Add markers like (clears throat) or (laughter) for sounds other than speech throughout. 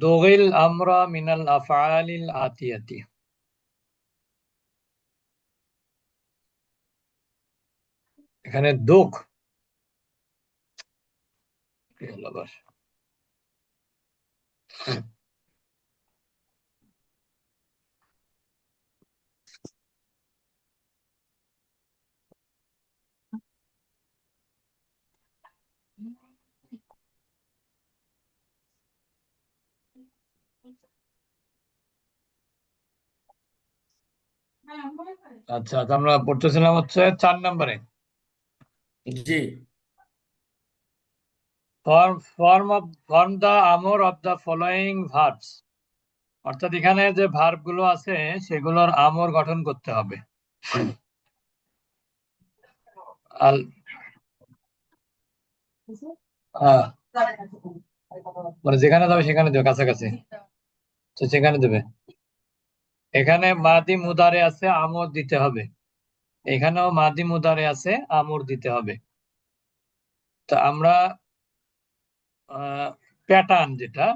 দুগিল আমরা মিনাল আফআলিল আতিয়াতি এখানে দুঃখ আচ্ছা আমরা পড়তেছিলাম হচ্ছে চার নম্বরে। জি। Form form of form the Amr of the following verbs অর্থাৎ এখানে যে ভার্বগুলো আছে সেগুলোর আমর গঠন করতে হবে। আল মানে যেখানে যাবে সেখানে দেবে কাছাকাছি। তো সেখানে দেবে। এখানে মাদি মুদারে আছে আমর দিতে হবে। এখানেও মাদি মুদারে আছে, আমর দিতে হবে। তো আমরা প্যাটার্ন যেটা,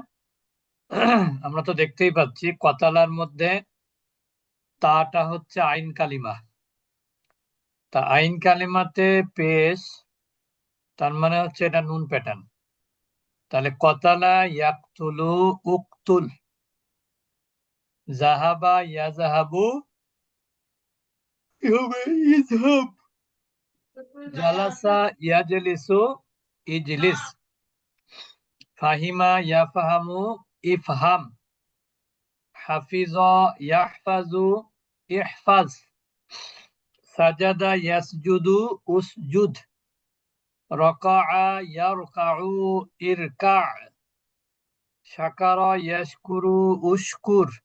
আমরা তো দেখতেই পাচ্ছি, কতালার মধ্যে তাটা হচ্ছে আইন কালিমা। তা আইন কালিমাতে পেশ, তার মানে হচ্ছে এটা নুন প্যাটার্ন তাহলে কতালা ইয়াকতুলু উকতুল। ذهب يذهب يذهب جلس يجلس. اجلس. نعم. فهم يفهم افهم. حفظ يحفظ. احفظ. سجد يسجد. اسجد. ركع يركع. اركع. شكر يشكر. اشكر.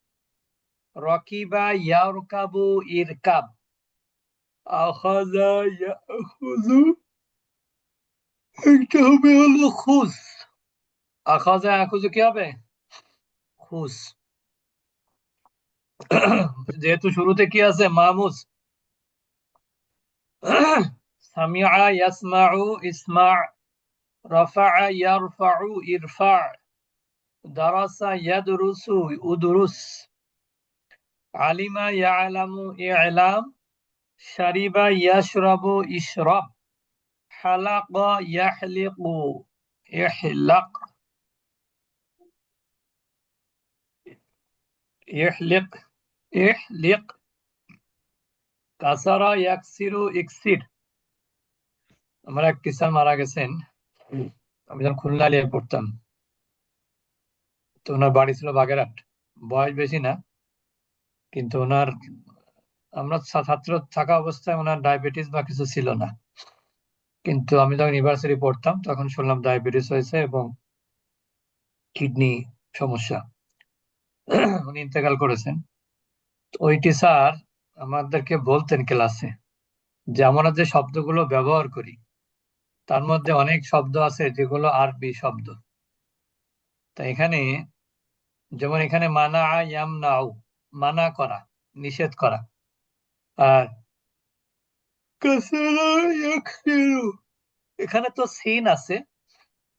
রকিবা ইয়ারকাবু ইরকাব আখাজা ইয়াখুজু একটা হবে হলো খুস আখাজা ইয়াখুজু কি হবে খুস যেহেতু শুরুতে কি আছে মামুজ সামিআ ইয়াসমাউ ইসমা রফাআ ইয়ারফাউ ইরফা দারাসা ইয়াদরুসু উদরুস আলিমা ইয়ালামু ইলাম শারিবা ইয়াশরাবু ইশরাব হালাকা ইয়াহলিকু ইহলাক। ইহলিক ইহলিক। কাসারা ইয়াকসিরু ইকসির। আমার এক কিসার মারা গেছেন। আমি যখন খুলনা লিয়ে পড়তাম, তো ওনার বাড়ি ছিল বাগেরহাট। বয়স বেশি না। কিন্তু ওনার, আমরা ছাত্র থাকা অবস্থায় ওনার ডায়াবেটিস বা কিছু ছিল না। কিন্তু আমি যখন ইউনিভার্সিটি পড়তাম, তখন শুনলাম ডায়াবেটিস হয়েছে এবং কিডনি সমস্যা। উনি ইন্তেকাল করেছেন। ওই টিচার আমাদেরকে বলতেন ক্লাসে যে, আমরা যে শব্দগুলো ব্যবহার করি, তার মধ্যে অনেক শব্দ আছে যেগুলো আরবি শব্দ। তা এখানে, যেমন এখানে মানা ইয়াম নাও মানা করা, নিষেধ করা। আর এখানে তো সিন আছে,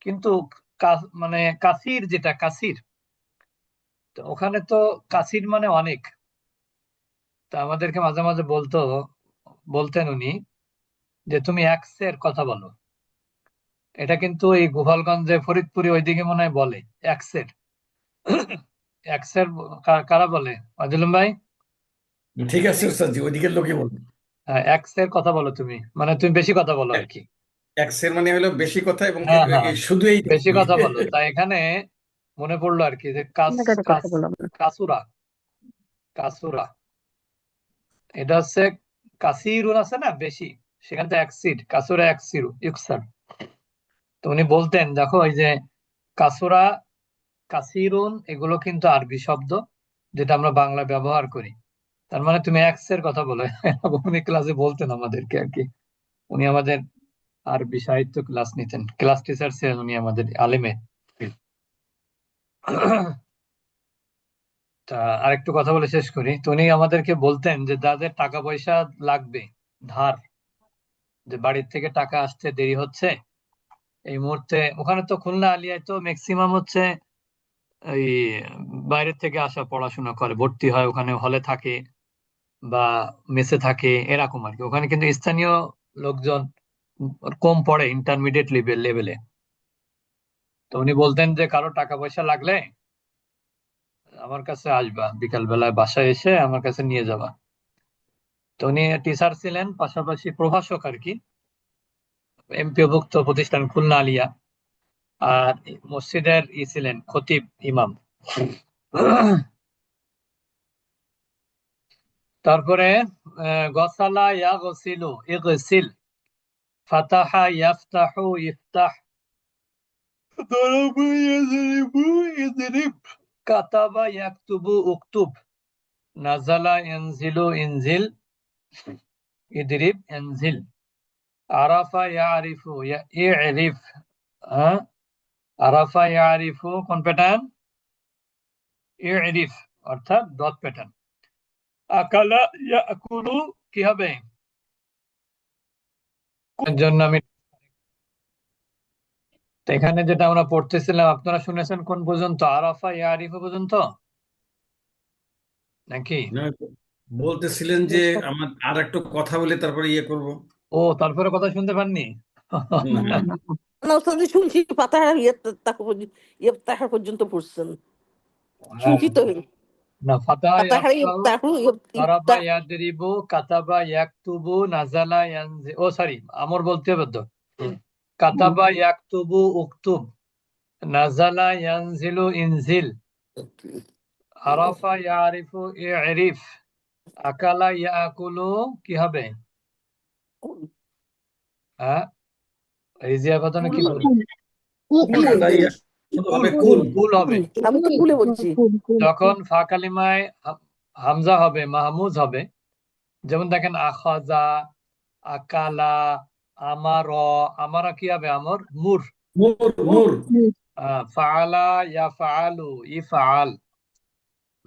কিন্তু মানে কাসির যেটা, কাসির ওখানে তো কাসির মানে অনেক। তা আমাদেরকে মাঝে মাঝে বলতো, বলতেন উনি, যে তুমি এক্সের কথা বলো। এটা কিন্তু এই গোপালগঞ্জে, ফরিদপুরে ওইদিকে মনে হয় বলে, এক্সের। এক্সের কারা বলে? আজিলুম ভাই? ঠিক আছে স্যারজি ওইদিকের লোকই বলবে। হ্যাঁ এক্সের কথা বলো তুমি। মানে তুমি বেশি কথা বলো আর কি। এক্সের মানে হলো বেশি কথা এবং হ্যাঁ হ্যাঁ। শুধু এই বেশি কথা বলো। তাই এখানে মনে পড়ল আর কি যে কাস কাসুরা। কাসুরা। এটা হচ্ছে কাসিরুন আছে না বেশি? সেখান থেকে এক্সিড কাসুরা এক্সিরু ইউকসার তো উনি বলতেন দেখো ওই যে কাসুরা কাসিরুন, এগুলো কিন্তু আরবি শব্দ, যেটা আমরা বাংলা ব্যবহার করি। তার মানে তুমি এক্সের কথা বলো, উনি ক্লাসে বলতেন আমাদেরকে আর কি। উনি আমাদের আরবি সাহিত্য ক্লাস নিতেন। ক্লাস টিচার ছিলেন উনি আমাদের আলেমে। (clears throat) তা আরেকটু কথা বলে শেষ করি। তো উনি আমাদেরকে বলতেন যে যাদের টাকা পয়সা লাগবে, ধার। যে বাড়ির থেকে টাকা আসতে দেরি হচ্ছে, এই মুহূর্তে। ওখানে তো খুলনা, আলিয়ায় তো ম্যাক্সিমাম হচ্ছে এই বাইরের থেকে আসা পড়াশোনা করে, ভর্তি হয়, ওখানে হলে থাকে বা মেসে থাকে, এরকম আর কি ওখানে কিন্তু স্থানীয় লোকজন কম পড়ে ইন্টারমিডিয়েট লেভেল লেভেলে তো উনি বলতেন যে, কারও টাকা পয়সা লাগলে আমার কাছে আসবা। বিকাল বেলায় বাসায় এসে আমার কাছে নিয়ে যাবা। তো উনি টিচার ছিলেন, পাশাপাশি প্রভাষক আর কি এমপিওভুক্ত প্রতিষ্ঠান খুলনা আলিয়া। আর মসজিদের ই ছিলেন খতিব ইমাম। তারপরে গসালা ইয়া গসিলু ইগসিল ফাতাহা ইয়াফতাহু ইফতাহ। দরবু ইয়াজরিবু ইদরিব। কাতাবা ইয়াকতুবু উকতুব। নাজালা ইনজিলু ইনজিল ইদরিব ইনজিল আরাফা ইয়ারিফু হ্যাঁ? আরাফা ইয়ারিফু কোন প্যাটার্ন ইরিফ অর্থাৎ ডট প্যাটার্ন আকালা ইয়াকুলু কি হবে? জন্য আমি এখানে যেটা আমরা পড়তেছিলাম আপনারা শুনেছেন কোন পর্যন্ত? আরাফা ইয়ারিফু পর্যন্ত? নাকি? বলতেছিলেন যে আমার আর একটু কথা বলে তারপরে ইয়ে করব। ও তারপরে কথা শুনতে পাননি? না ওস্তাদ শুনছি পাতাহার পর্যন্ত পড়ছেন শুনছি তো না ফাতাহা ইয়াদরিবু কাতাবা ইয়াকতুবু নাজালা ইয়ানজি ও সরি আমর বলতে হবে তো কাতাবা ইয়াকতুবু উকতুব নাজালা ইয়ানজিলু ইনজিল আরাফা ইয়ারিফু ইরিফ আকালা ইয়াকুলু কি হবে হ্যাঁ রিজিয়া কি বলি তাই হবে কুল। কুল হবে। আমি তো ভুলে বলছি। যখন ফা কালিমায় হামজা হবে মাহমুজ হবে যেমন দেখেন আখাজা আকালা আমার আমারা কি হবে আমর? মুর। মুর মুর। আহ, ফাআলা ইয়া ফাআলু ইফআল।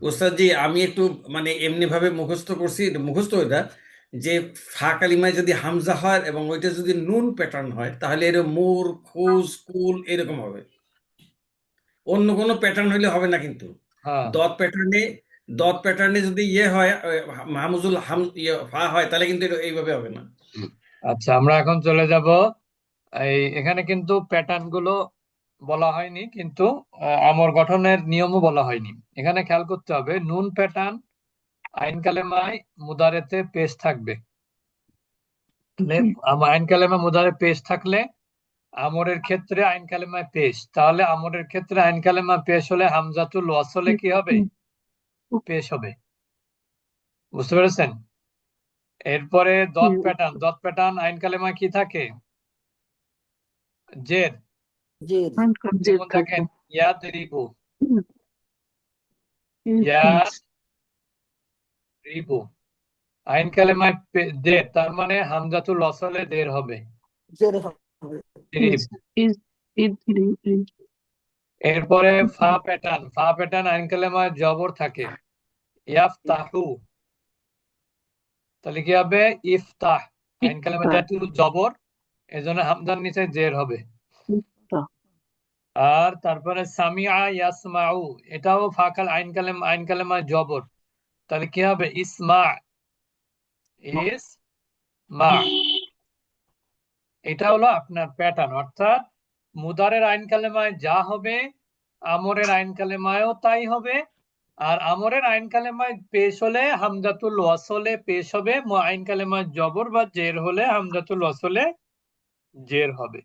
ওস্তাদ জি আমি একটু মানে এমনি ভাবে মুখস্থ করছি মুখস্থ এটা। যে ফা কালিমায় যদি হামজা হয় এবং ওইটা যদি নুন প্যাটার্ন হয় তাহলে এর মুর খুজ কুল এরকম হবে। অন্য কোনো প্যাটার্ন হইলে হবে না কিন্তু। হ্যাঁ। দত প্যাটার্নে দত প্যাটার্নে যদি ইয়ে হয় মাহমুজুল হাম ইয়ে ফা হয় তাহলে কিন্তু এইভাবে হবে না। আচ্ছা আমরা এখন চলে যাব। এই এখানে কিন্তু প্যাটার্নগুলো বলা হয়নি কিন্তু আমর গঠনের নিয়মও বলা হয়নি। এখানে খেয়াল করতে হবে নুন প্যাটার্ন আইন কালেমায় মুদারেতে পেশ থাকবে। আম- আইন কালেমা মুদারে পেশ থাকলে আমরের ক্ষেত্রে আইন কালেমায় পেশ। তাহলে আমরের ক্ষেত্রে আইন কালেমা পেশ হলে হামজাতুল ওয়াসলে কি হবে? পেশ হবে। বুঝতে পেরেছেন? এরপরে দত প্যাটার্ন দত প্যাটার্ন আইন কালেমায় কি থাকে? জের যেমন দেখেন ইয়াদরিবু। ইয়া রিবু আইন কালেমায় পে- দের তার মানে হামজাতুল দের হবে। এরপরে ফা প্যাটার্ন ফা প্যাটার্ন আইন কালেমায় জবর থাকে। ইয়াফতাহু। তাহলে কি হবে? ইফতাহ। আইন কালেমা যেহেতু জবর এজন্য হামজার নিচে জের হবে। আর তারপরে সামিআ ইয়াসমাউ এটাও ফাকাল আইন কালেম আইন কালেমা জবর। তাহলে কি হবে? ইসমা ইস মা। এটা হলো আপনার প্যাটার্ন অর্থাৎ মুদারের আইন কালেমায় যা হবে, আমরের আইন কালেমায়ও তাই হবে, আর আমরের আইন কালেমায় পেশ হলে হামজাতুল ওয়াসলে পেশ হবে আইন কালেমায় জবর বা জের হলে হামজাতুল ওয়াসলে জের হবে।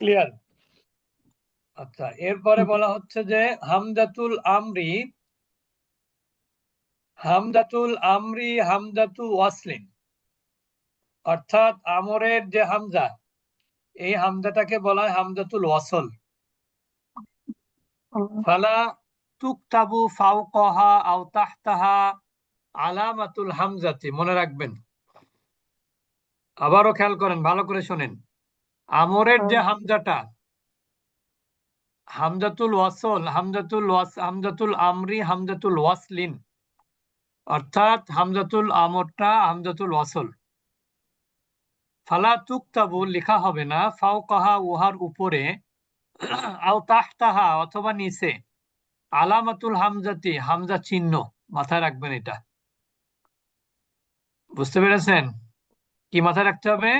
ক্লিয়ার আচ্ছা এরপরে বলা হচ্ছে যে হামজাতুল আমরি হামজাতুল আমরি হামজাতু ওয়াসলিন। অর্থাৎ আমরের যে হামজা এই হামজাটাকে বলা হয় হামজাতুল ওয়াসল। ফালা তুকতাবু ফাওকাহা আও তাহতাহা আলামাতুল হামজাতি মনে রাখবেন। আবারও খেয়াল করেন ভালো করে শোনেন। আমরের যে হামজাটা হামজাতুল ওয়াসল হামজাতুল ওয়াস হামজাতুল আমরি হামজাতুল ওয়াসলিন অর্থাৎ হামজাতুল আমরটা হামজাতুল ওয়াসল। ফালা তুকতাবু লেখা হবে না ফাওকাহা উহার উপরে আও তাহতাহা অথবা নিচে আলামাতুল হামজাতি হামজা চিহ্ন মাথায় রাখবেন এটা। বুঝতে পেরেছেন? কি মাথায় রাখতে হবে?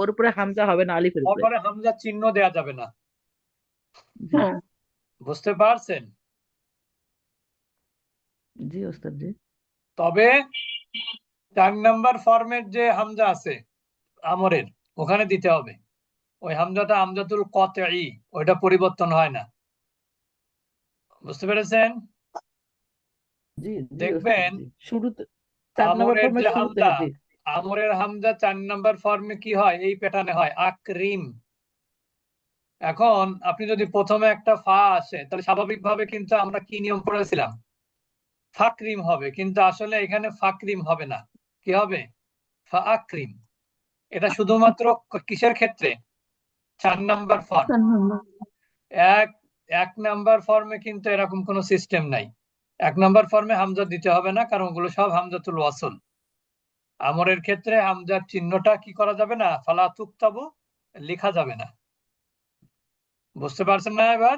ওর উপরে হামজা হবে না আলিফের উপরে। হামজা চিহ্ন দেয়া যাবে না। বুঝতে পারছেন? জি ওস্তাদ জি। তবে চার নাম্বার ফর্মের যে হামজা আছে আমরের ওখানে দিতে হবে। ওই হামজাটা হামজাতুল কতই ওইটা পরিবর্তন হয় না। বুঝতে পেরেছেন? দেখবেন শুরুতে আমরের হামজা চার নাম্বার ফর্মে কি হয়? এই প্যাটার্নে হয় আকরিম। এখন আপনি যদি প্রথমে একটা ফা আসে তাহলে স্বাভাবিকভাবে কিন্তু আমরা কি নিয়ম পড়েছিলাম ফাকরিম হবে কিন্তু আসলে এখানে ফাকরিম হবে না। কি হবে? ফা আকরিম এটা শুধুমাত্র কিসের ক্ষেত্রে? চার নাম্বার ফর্ম এক এক নাম্বার ফর্মে কিন্তু এরকম কোনো সিস্টেম নাই। এক নাম্বার ফর্মে হামজা দিতে হবে না কারণ ওগুলো সব হামজাতুল ওয়াসল। আমরের ক্ষেত্রে হামজার চিহ্নটা কি করা যাবে না? ফালা তুকতাবু লেখা যাবে না। বুঝতে পারছেন না এবার?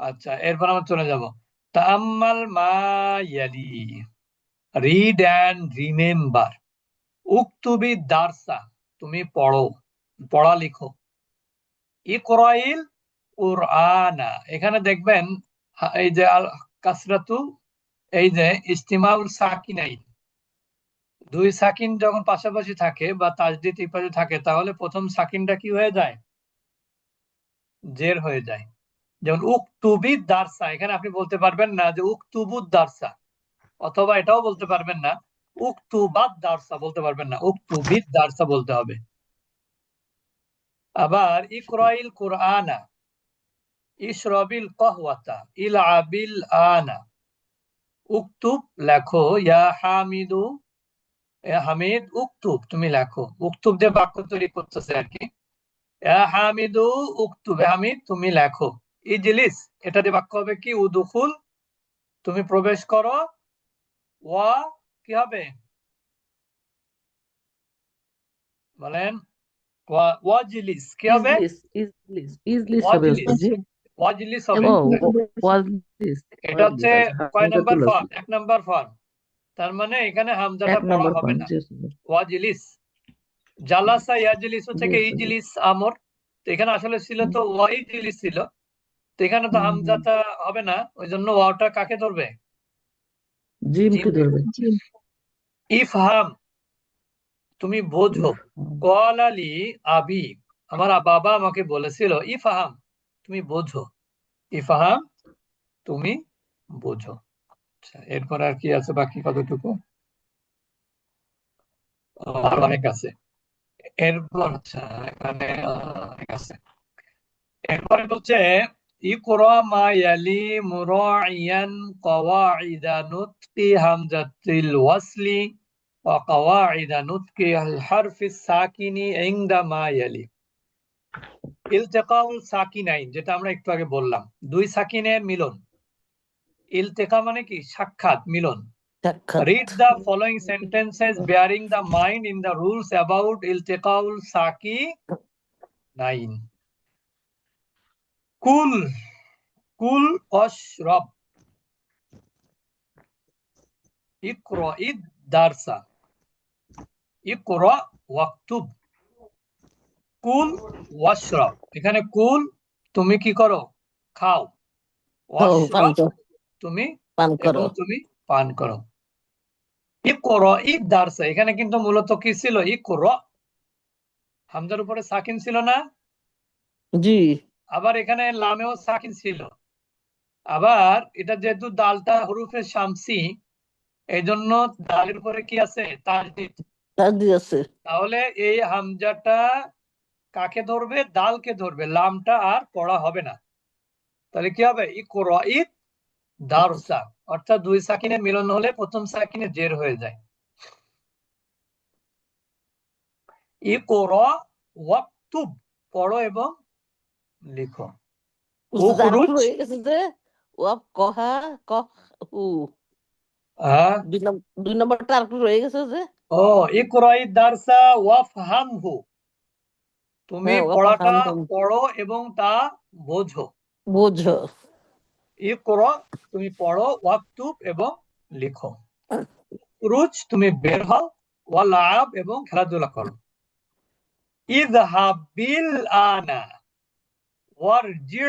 আচ্ছা এরপর আমরা চলে যাব। তাম্মাল মা ইয়ালি। রিড অ্যান্ড রিমেম্বার উক্তুবি দারসা তুমি পড়ো, পড়া লিখো। ইকরাইল কুরআনা। এখানে দেখবেন এই যে আল কাসরাতু, এই যে ইস্তিমাউল সাকিনাইন। দুই সাকিন যখন পাশাপাশি থাকে বা তাজদিদ পাশে থাকে, তাহলে প্রথম সাকিনটা কি হয়ে যায়? জের হয়ে যায়। যেমন উকতুবি দারসা, এখানে আপনি বলতে পারবেন না যে উকতুবু দারসা, অথবা এটাও বলতে পারবেন না উকতুবাদ দারসা বলতে পারবেন না, উকতুবি দারসা বলতে হবে। আবার ইকরাইল কোরআনা, ইশরাবিল কাহওয়াতা, ইলআবিল আনা, উকতুব লেখো, ইয়া হামিদু হামিদ, উকতুব, তুমি লেখো, উকতুব দিয়ে বাক্য তৈরি করতেছে আর কি। হামিদু, উকতুব হামিদ, তুমি লেখো। ইজলিস এটা দিয়ে বাক্য হবে কি? উদুখুল তুমি প্রবেশ করো ওয়া কি হবে? বলেন ওয়া কি হবে? ইজলিস ইজলিস ইজলিস হবে ওয়াজলিস ওস্তাদ জি ওয়াজলিস হবে। এটা হচ্ছে কয় নাম্বার ফর্ম এক নাম্বার ফর্ম তার মানে এখানে হামজাটা এক পড়া হবে না। ওয়াজিলিস জালাসা ইয়াজলিস ইজলিস আমর। তো এখানে আসলে ছিল তো ওয়াইজলিস ছিল। এখানে তো হুম, হুম। হামজাটা হবে না ওই জন্য ওয়াটা কাকে ধরবে? জিমকে ধরবে। ইফহাম তুমি বোঝো। কলালি আবি আমার বাবা আমাকে বলেছিল ইফহাম তুমি বোঝো। ইফহাম তুমি বোঝো। আচ্ছা এরপর আর কি আছে বাকি কতটুকু? আর অনেক আছে। এরপর আচ্ছা এখানে অনেক আছে। এরপরে বলছে ইকরা মা ইয়ালি মুরাইয়ান কওয়াইদা নুতকি হামজাতিল ওয়াসলি ওয়া কওয়াইদা নুতকি আল হারফি সাকিনি ইনদা মা ইয়ালি। ইলতেকাউল সাকিনাইন যেটা আমরা একটু আগে বললাম। দুই সাকিনের মিলন। ইলতেকা মানে কি? সাক্ষাৎ মিলন। Read the following sentences bearing the mind in the rules about iltiqaul saki 9. কুল কুল অশরব। ইকরা দারসা। ইকরা কুল ওয়াশরব। এখানে কুল তুমি কি করো? খাও। তুমি পান করো। তুমি পান করো। ইকরা দারসা। এখানে কিন্তু মূলত কি ছিল? ইকরা। হামদার উপরে সাকিন ছিল না? জি। আবার এখানে লামেও সাকিন ছিল। আবার এটা যেহেতু দালটা হরুফে শামসি এই জন্য দালের উপরে কি আছে? তাজদিদ। আছে। তাহলে এই হামজাটা কাকে ধরবে? দালকে ধরবে। লামটা আর পড়া হবে না। তাহলে কি হবে? ইকরাইত দারসা অর্থাৎ দুই সাকিনের মিলন হলে প্রথম সাকিনে জের হয়ে যায়। ইকরা ওয়াক্তুব। পড়ো এবং লিখো। উস্তাদ আর উখরুজ। একটু রয়ে গেছে যে ওয়াব কহা কহ হু। দুই নম্বরটা আর রয়ে গেছে যে। ও ইকরাইত দারসা ওয়াফহামহু তুমি হ্যাঁ, পড়াটা পড়ো এবং তা বোঝো। বোঝো। ইকরা তুমি পড়ো ওয়াক্তুব এবং লিখো। রুজ তুমি বের হও ওয়ালাব এবং খেলাধুলা করো। ইযহাব বিল আনা। ওয়ারজি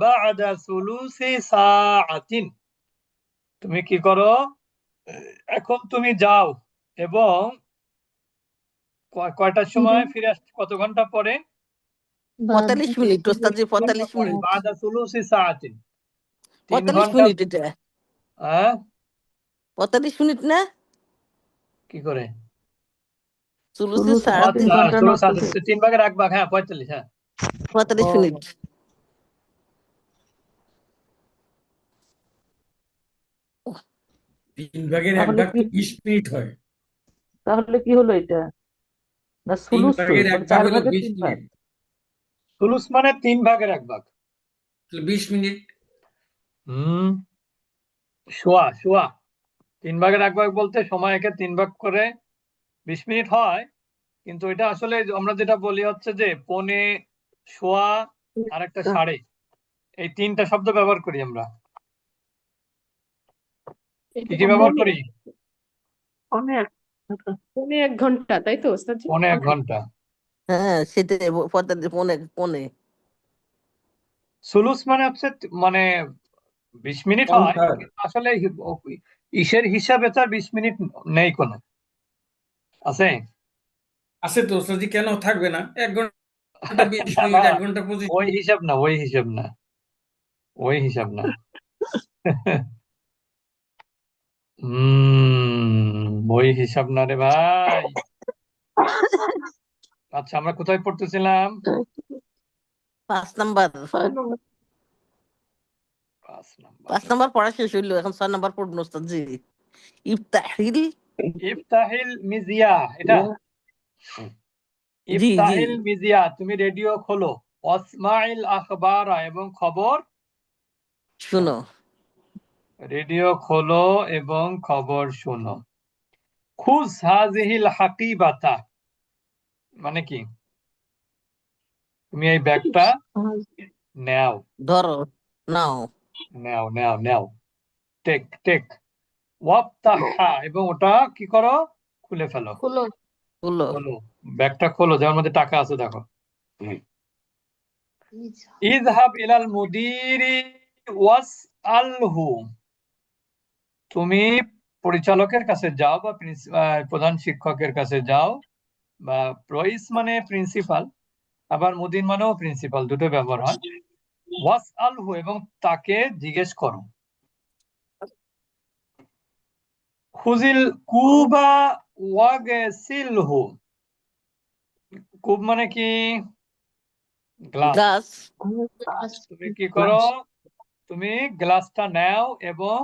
বা'দা সুলুসি সাআতিন। তুমি কি করো? এখন তুমি যাও এবং কয়টার সময় ফিরে আস কত ঘণ্টা পরে? পঁয়তাল্লিশ মিনিট ওস্তাদজি পঁয়তাল্লিশ মিনিট। বা'দা সুলুসি সাআতিন। পঁয়তাল্লিশ মিনিট এটা। হ্যাঁ? পঁয়তাল্লিশ মিনিট না? কি করে? তিন ভাগ হ্যাঁ পঁয়তাল্লিশ হ্যাঁ। পঁয়তাল্লিশ। মিনিট। তিন ভাগের এক তাহলে ভাগ কি- তো বিশ মিনিট হয়। তাহলে কি হলো এটা? না তিন সুলুস তো ভাগের এক মানে ভাগ চার হলো ভাগের বিশ তিন ভাগ। মিনিট। সুলুস মানে তিন ভাগের এক ভাগ। বিশ মিনিট। হুম। শোয়া শোয়া। তিন ভাগের এক ভাগ বলতে সময়কে তিন ভাগ করে বিশ মিনিট হয়। কিন্তু এটা আসলে আমরা যেটা বলি হচ্ছে যে পনে শোয়া আর একটা সাড়ে। এই তিনটা শব্দ ব্যবহার করি আমরা। কি কি ব্যবহার করি? অনেক পৌনে এক ঘণ্টা তাই তো ওস্তাদজি? পনে এক ঘণ্টা। হ্যাঁ সেটাই পঁয়তাল্লিশ পৌনে পৌনে। সুলুস মানে হচ্ছে মানে বিশ মিনিট হয়. কিন্তু আসলে ইসের হিসাবে তার বিশ মিনিট নেই কোনো। আছে? আছে তো ওস্তাদজি কেন থাকবে না? এক ঘণ্টা বিশ মিনিট এক ঘণ্টা পঁচিশ ওই হিসাব না ওই হিসাব না। ওই হিসাব না। (laughs) হম ওই হিসাব না রে ভাই। আচ্ছা আমরা কোথায় পড়তেছিলাম? পাঁচ নাম্বার। পাঁচ নাম্বার। পাঁচ নাম্বার। পড়া শেষ হইল এখন ছয় নাম্বার পড়ব ওস্তাদজি। ইফতাহিল। ইফতাহিল মিজিয়া এটা? জি, জি। ইফতাহিল মিজিয়া তুমি রেডিও খোলো। ওয়াসমাইল আখবারা এবং খবর? শুনো। রেডিও খোলো এবং খবর শোনো। খুজ হাজিহিল হাকিবাতা। মানে কি? তুমি এই ব্যাগটা নেও। ধরো নাও। নেও নেও নেও। Take take. ওয়াফতাহা এবং ওটা কি করো? খুলে ফেলো। হলো খুলো। খোলো। ব্যাগটা খোলো যার মধ্যে টাকা আছে দেখো। ইযহাব ইলাল মুদিরি ওয়াসআলহু। তুমি পরিচালকের কাছে যাও বা প্রধান শিক্ষকের কাছে যাও বা রইস মানে প্রিন্সিপাল আবার মুদির মানেও প্রিন্সিপাল দুটো ব্যবহার হয়। ওয়াসআলহু এবং তাকে জিজ্ঞেস করো। খুজিল কুবা ওয়াগসিলহু কুব মানে কি? গ্লাস। তুমি কি করো? তুমি গ্লাসটা নাও এবং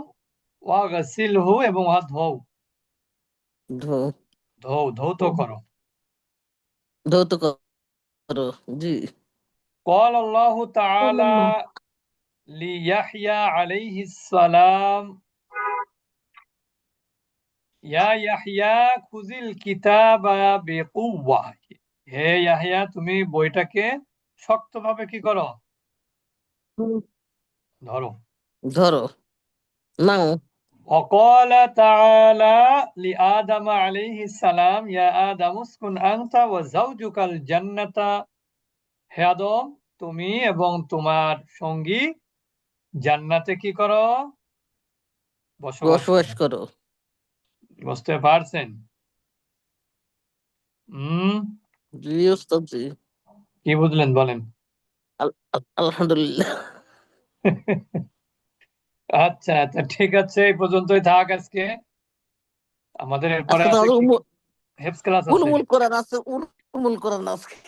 ওয়াগসিলহু এবং উহা ধোও ধো ধোও ধৌত করো ধৌত করো জি قال الله تعالى ليحيى عليه السلام يا يحيى خذ الكتاب بقوة হে ইয়াহিয়া তুমি বইটাকে শক্তভাবে কি করো ধরো ধরো নাও وقال تعالى لآدم عليه السلام يا آدم اسكن أنت وزوجك الجنة হে আদম তুমি এবং তোমার সঙ্গী জান্নাতে কি করো বসবাস বসবাস করো করো বুঝতে পারছেন হুম জি ওস্তাদজি কি বুঝলেন বলেন আল- আল- আলহামদুলিল্লাহ (laughs) আচ্ছা আচ্ছা ঠিক আছে এই পর্যন্তই থাক আজকে। আমাদের এরপরে আজকে আছে হেফস ক্লাস আছে। উলমুল কোরআন আছে উলমুল কোরআন আছে